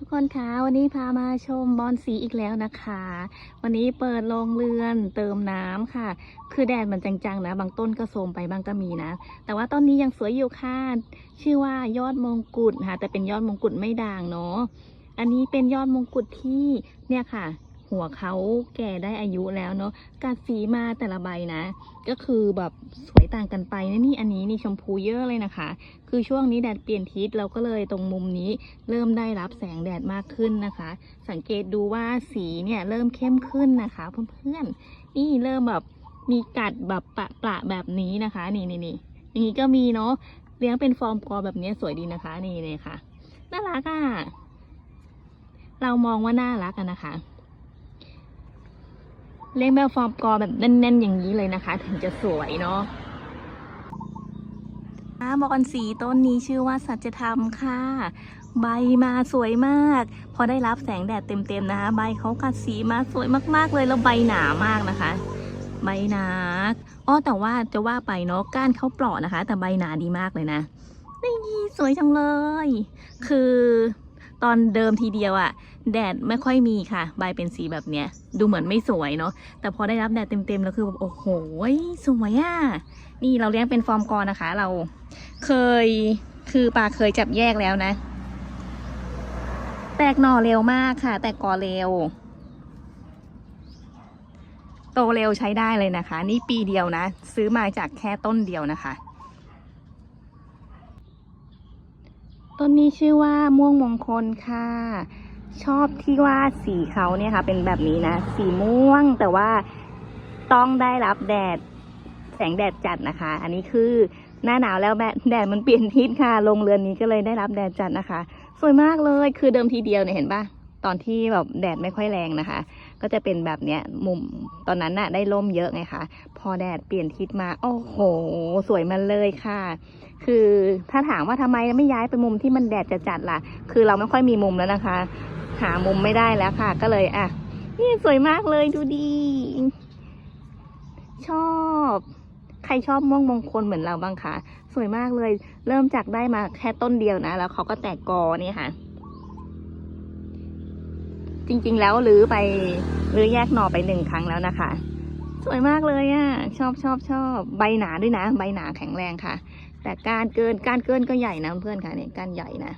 ทุกคนคะวันนี้พามาชมบอนสีอีกแล้วนะคะ วันนี้เปิดโรงเรือนเติมน้ำค่ะ คือแดดมันจังๆนะ บางต้นก็โทมไปบางก็มีนะ แต่ว่าต้นนี้ยังสวยอยู่ค่ะ ชื่อว่ายอดมงกุฎค่ะ แต่เป็นยอดมงกุฎไม่ด่างเนาะอันนี้เป็นยอดมงกุฎที่เนี่ยค่ะ หัวเขาแก่ได้อายุแล้วเนาะกัดสีมาแต่ละใบนะ ก็คือแบบสวยต่างกันไปนะนี่อันนี้นี่ชมพูเยอะเลยนะคะ คือช่วงนี้แดดเปลี่ยนทิศเราก็เลยตรงมุมนี้เริ่มได้รับแสงแดดมากขึ้นนะคะ สังเกตดูว่าสีเนี่ยเริ่มเข้มขึ้นนะคะเพื่อนๆนี่เริ่มแบบมีกัดแบบปะปะๆแบบนี้นะคะ นี่นี่นี่อย่างนี้ก็มีเนาะเลี้ยงเป็นฟอร์มกอแบบนี้สวยดีนะคะ นี่เลยค่ะน่ารักอะ่ะเรามองว่าน่ารักอะนะคะ เลี้ยงแบบฟอร์มกอแบบแน่นๆ อย่างนี้เลยนะคะ ถึงจะสวยเนาะบอนสีต้นนี้ชื่อว่าสัจธรรมค่ะ ใบมาสวยมาก พอได้รับแสงแดดเต็มๆนะคะ ใบเขากัดสีมาสวยมากๆเลยแล้วใบหนามากนะคะ ใบหนาอ้อแต่ว่าจะว่าไปเนาะก้านเขาเปราะนะคะ แต่ใบหนาดีมากเลยนะนี่สวยจังเลย คือ ตอนเดิมทีเดียวอะแดดไม่ค่อยมีค่ะ ใบเป็นสีแบบเนี้ย ดูเหมือนไม่สวยเนาะแต่พอได้รับแดดเต็มๆแล้วคือแบบโอ้โหสวยอะนี่เราเลี้ยงเป็นฟอร์มกอนะคะ เราเคยคือปลาเคยจับแยกแล้วนะ แตกหน่อเร็วมากค่ะ แตกกอเร็ว โตเร็วใช้ได้เลยนะคะ นี่ปีเดียวนะ ซื้อมาจากแค่ต้นเดียวนะคะ ต้นนี้ชื่อว่าม่วงมงคลค่ะ ชอบที่ว่าสีเขาเนี่ยค่ะ เป็นแบบนี้นะ สีม่วงแต่ว่าต้องได้รับแดดแสงแดดจัดนะคะ อันนี้คือหน้าหนาวแล้วแดดแดดมันเปลี่ยนทิศค่ะ ลงเรือนนี้ก็เลยได้รับแดดจัดนะคะ สวยมากเลยคือเดิมทีเดียวเนี่ยเห็นปะตอนที่แบบแดดไม่ค่อยแรงนะคะ ก็จะเป็นแบบเนี้ยมุมตอนนั้นน่ะได้ร่มเยอะไงคะพอแดดเปลี่ยนทิศมาโอ้โห สวยมันเลยค่ะ คือถ้าถามว่าทำไมไม่ย้ายไปมุมที่มันแดดจัดล่ะ คือเราไม่ค่อยมีมุมแล้วนะคะ หามุมไม่ได้แล้วค่ะ ก็เลยอะนี่สวยมากเลยดูดี ชอบใครชอบม่วงมงคลเหมือนเราบ้างคะ สวยมากเลย เริ่มจากได้มาแค่ต้นเดียวนะ แล้วเขาก็แตกกอนี่ค่ะ จริง ๆ แล้วรื้อไปรื้อแยกหน่อไปหนึ่งครั้งแล้วนะคะ สวยมากเลยอะ่ะ ชอบชอบชอบใบหนาด้วยนะ ใบหนาแข็งแรงค่ะ แต่การเกินการเกินก็ใหญ่นะเพื่อนค่ะเนี่ยการใหญ่นะ